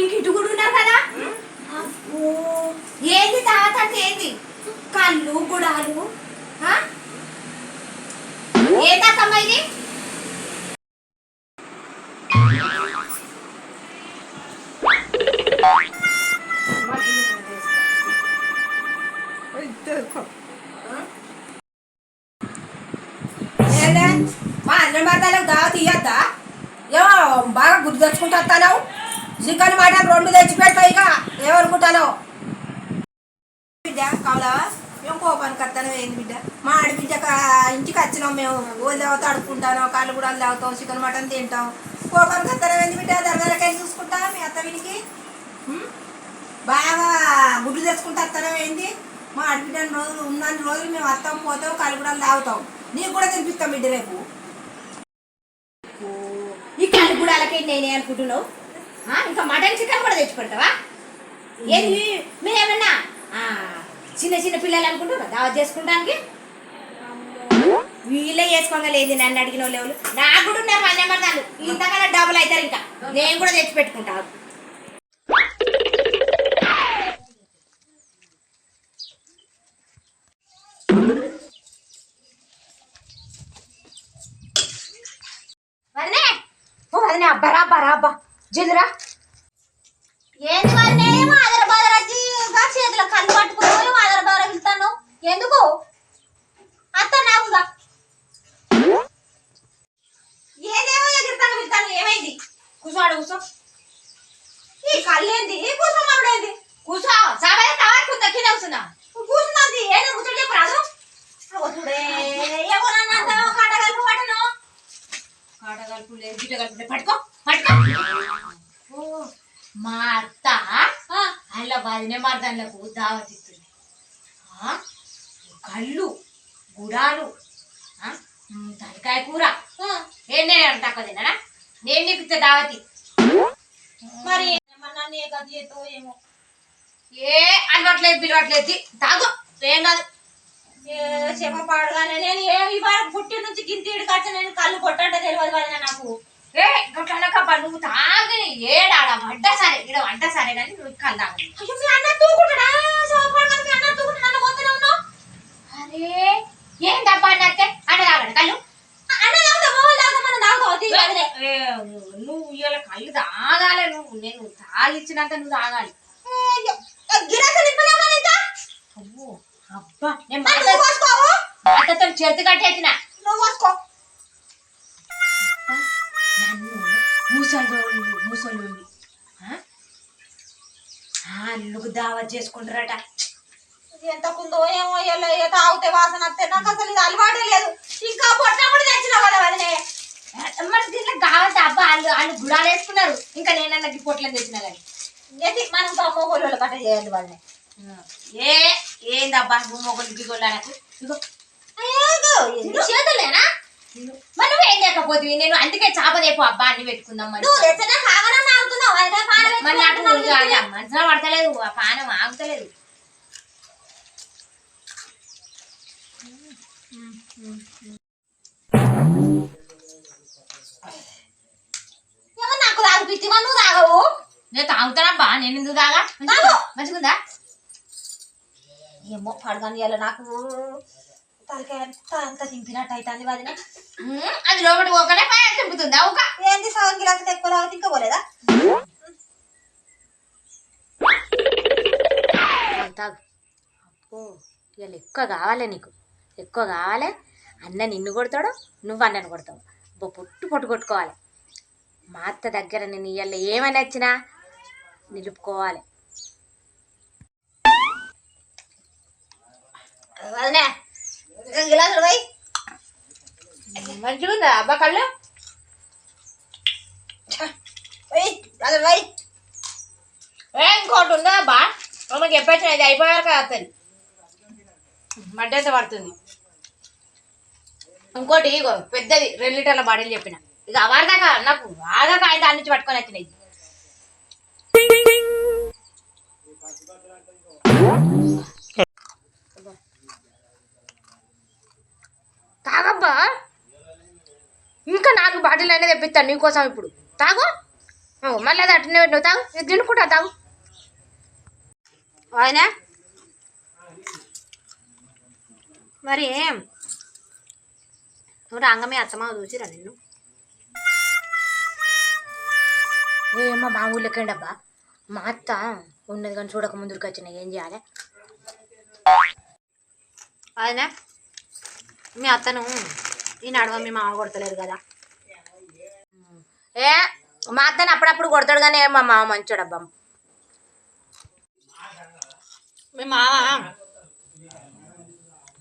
ఇంక ఇటు కూడా ఉన్నారు కదా అబ్బో ఏంది తాత అంటే ఏంది కళ్ళు గుడాలు ఆ? ఏ తాతమ్మ ఇది ఏందే? మా అన్న మాటలకు దావ తీయద్దా ఏమో బాగా గుర్తు తెచ్చుకుంటా వస్తాను చికెన్ మటన్ రెండు తెచ్చి పెడతావు ఇక. ఏమనుకుంటాను బిడ్డ కావాలా? మేము కోపానికి వస్తాను ఏంది బిడ్డ? మా ఆడబిడ్డ ఇంటికి వచ్చినాం మేము. ఓళ్ళు తాగుతా అడుక్కుంటాను కాళ్ళు కూడా తాగుతాం చికెన్ మటన్ తింటాం. కోపానికి వస్తాను ఏంది బిడ్డ? దరదరకాయ చూసుకుంటా మీ అత్త వీనికి? బాగా గుడ్లు తెచ్చుకుంటా వస్తాను ఏంది? మా ఆడబిడ్డ రోజులు ఉన్నన్ని రోజులు మేము వస్తాం పోతాం కాళ్ళు కూడా తాగుతాం నీకు కూడా తినిపిస్తాం బిడ్డ రేపు. ఈ కాళ్ళు కూడా అలాగే నేనే అనుకుంటున్నావు? ఇంకా మటన్ చికెన్ కూడా తెచ్చుకుంటావా? ఏంది? మీరేమన్నా ఆ, చిన్న చిన్న పిల్లలు అనుకుంటారా? దావత్ చేసుకుంటానికి? వీళ్ళే చేసుకోగలేదు నన్ను అడిగిన వాళ్ళు నాకు కూడా ఉన్నారు వంద మర్దాలు. ఇంతకన్నా డబుల్ అవుతారు ఇంకా. నేను కూడా తెచ్చి పెట్టుకుంటా. వదినే. ఓ అబ్బరా అబ్బరా అబ్బా జల్దిరా. ఏంది మరి నేనేమో ఆధార బాధర చేతిలో కళ్ళు పట్టుకుని ఆధార బాధర వెళ్తాను. ఎందుకు? అత్త నాకుగా ఏదేమో ఎగురుతాను వెళ్తాను. ఏమైంది? కూర్చోడు కూర్చో. ఈ కళ్ళు ఏంది? ఈ కూర్చోమన్నాడు ఏంది? కూర్చో. సాబాయి తవాడుకుందా కింద కూర్చున్నా. కూర్చున్నది. ఏదో ముచ్చట చెప్పు రాదు. చూడే ఎవరన్నా అంటావో కాటగలుపు పట్టను. కాడగలుపు లేదు గిట్ట గలుపు పట్టుకో. మా అత్త అల్ల వదిన మరదళ్ళకు దావతిస్తుంది ఆ, కళ్ళు గుడాలు తలకాయ కూర. ఏనే నేను తక్కువ నేను నీకు దావతి? మరి ఏమన్నా నీ గది ఏమో. ఏ అలవాట్లేదు పిలవట్లేదు తాగు. ఏం కాదు. ఏ చెమ పాడగానే నేను ఏ ఇవాళ పుట్టి నుంచి గింతీడు కాచ నేను కళ్ళు కొట్టంటే తెలియదు వదిన నాకు. ఏ గట్లనకబ్బా నువ్వు తాగి ఏడాడ వంట సరే ఇక్కడ సరే కానీ నువ్వు కళ్ళు తాగని అయ్యో మీ అన్న తూకుంటాడా చెమ పాడగానే మీ అన్న తూకుంటాడా నన్ను పోతూనే ఉన్నావు? అరే ఏం డబ్బా అన్నట్టే అన్న తాగండి కళ్ళు. అన్న తాగుతా తాగుతా మనం తాగుతావు నువ్వు ఇవాళ కళ్ళు తాగాలి నువ్వు నేను తాగిచ్చినంత నువ్వు తాగాలి. అబ్బో, నేను మాట చేతి కట్టేసిన. నువ్వు పోసుకో ముసలోళ్ళు. ముసలోళ్ళు అల్లుకు దావత్ చేసుకుంటారట. ఎంత కుందో ఏమో ఏ తాగితే వాసన వస్తే నాకు అసలు ఇది అలవాటే లేదు. ఇంకా పొట్ట కూడా తెచ్చినావు కదా వదిలే మరి దీంట్లో కావాలి అబ్బా వాళ్ళు వాళ్ళు గుడాలు వేసుకున్నారు. ఇంకా నేనన్న పొట్లను తెచ్చినా కానీ. ఎతి మనం మొగోళ్ళు కట్ట చేయాలి వదిలే ఏ ఏందబ్బా మొగలు దిగోళ్ళు నాకు ఇగో అయ్యో, ఎన్ని చేతులేనా? మరి నువ్వు ఏం లేకపోతే నేను అందుకే చాప రేపు అబ్బా అన్ని పెట్టుకుందాం మరి నువ్వు తెచ్చినా మరి నాకు. మనసులో పడతలేదు. ఆ పానం ఆగుతలేదు. నాకు తాగిపిచ్చివా నువ్వు తాగవు. నేను తాగుతానబ్బా. నేను ఎందుకు తాగా. మంచిగుందా? ఏమో పడగాని నాకు. తలకాయ అంతా అంత అవుతుంది వదిన. అది లోపల ఒకటే పైన తింపుతుందా ఒక ఏంది సగం గిలాస్ ఎక్కువ తాగితే ఇంకా పోలేదా తాగు. అబ్బో ఇవాళ ఎక్కువ కావాలి నీకు. ఎక్కువ కావాలి? అన్న నిన్ను కొడతాడు? నువ్వు అన్నను కొడతావు? అబ్బో పొట్టు పొట్టు కొట్టుకోవాలి. మా అత్త దగ్గర నేను ఇవాళ ఏమైనా వచ్చినా నిలుపుకోవాలి. మంచిగుందా అబ్బా కళ్ళు. పోయి ఇంకోటి ఉందా అబ్బా? మనకి ఎప్పటి ఇది అయిపోయాక వస్తుంది మడ్డంత పడుతుంది? ఇంకోటి ఇగో పెద్దది రెండు లీటర్ల బాడీలు చెప్పిన. ఇక అవారదాకా నాకు బాగా కాయ దాని నుంచి పట్టుకొని వచ్చినాయి. అనేది తెప్పిస్తాను నీకోసం ఇప్పుడు. తాగు. ఓ, మళ్ళీ అది అట్నే పెట్టు తాగు. ఇది తినుకుంటా తాగు. ఆయన మరి నువ్వు రాంగమే అత్తమా చూసిరా నిన్ను? ఏమో మా ఊళ్ళోకండి అబ్బా మా అత్త ఉన్నది కానీ చూడక ముందుకు వచ్చినాయి. ఏం చేయాలి? ఆయన మీ అత్తను ఈ నడవ మీ మామ కొడతలేరు కదా. ఏ మా అత్తని అప్పుడప్పుడు కొడతాడు కానీ మా మామ మంచోడబ్బా. మీ మామ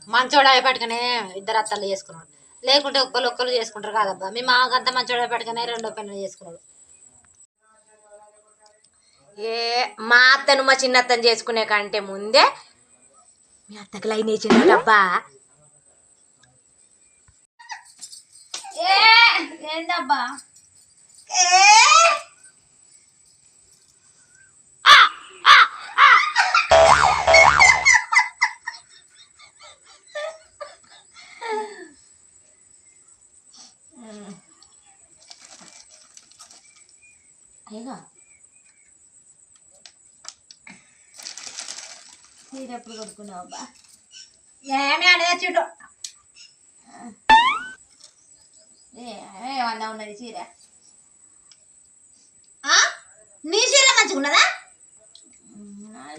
మంచోడు అయిపట్టుకనే ఇద్దరు అత్తలు చేసుకున్నాడు. లేకుంటే ఒక్కరు ఒక్కరు చేసుకుంటారు కాదబ్బా. మీ మామకి అంత మంచోడు అయిపట్టుకనే రెండో పెన్ను చేసుకున్నాడు. ఏ మా అత్తను మా చిన్న అత్తను చేసుకునే కంటే ముందే మీ అత్తకి లైన్ వేసిండు అబ్బా ఏందబ్బా? అయ్యగా చీర ఎప్పుడు కొడుకున్నావు అబ్బా ఏమి అనేది చుట్టూ ఏమన్నా ఉన్నది చీర నీ చీర మంచిగా ఉన్నదా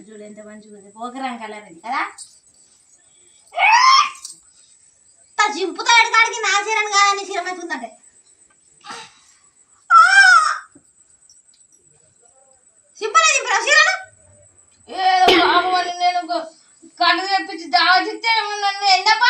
చూడు ఎంత మంచిగా ఉంది పోకరం కలర్ అది కదా? చింపుతా ఎడకాడికి నా చీరను కాదా? నీ చీర మంచిగా ఉందంటే చింపలే చింపరా చీరను ఏదో బాబు నేను కళ్ళు తెప్పించి దావచిస్తే నన్ను ఎందప్పా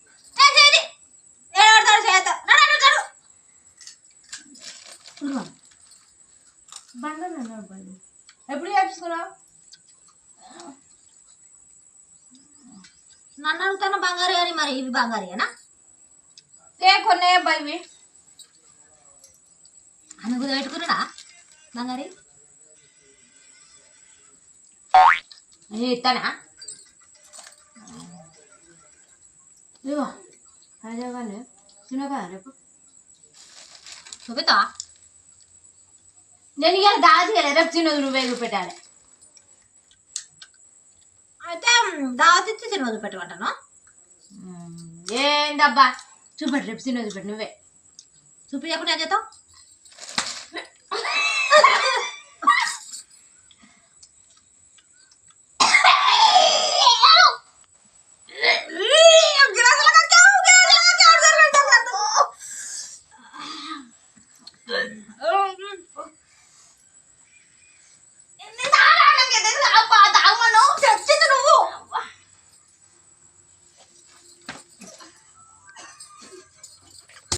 ఎప్పుడు చేపించుకున్నావు? నన్ను అడుగుతాను బంగారు అని మరి ఇవి బంగారేనా ఏ కొన్నే అబ్బాయి అనుగు పెట్టుకున్నాడా బంగారి? ఇస్తానా అదే కానీ తినగా రేపు. చూపిస్తా నేను ఇవాళ దాచి రేపు తినదు నువ్వే పెట్టాలి. అయితే దావతిచ్చి సినిమా చూపెట్టమంటాను ఏందబ్బా? చూపెట్టు రేపు తినదు పెట్టు నువ్వే. చూపించకుండా ఏం చేస్తావు?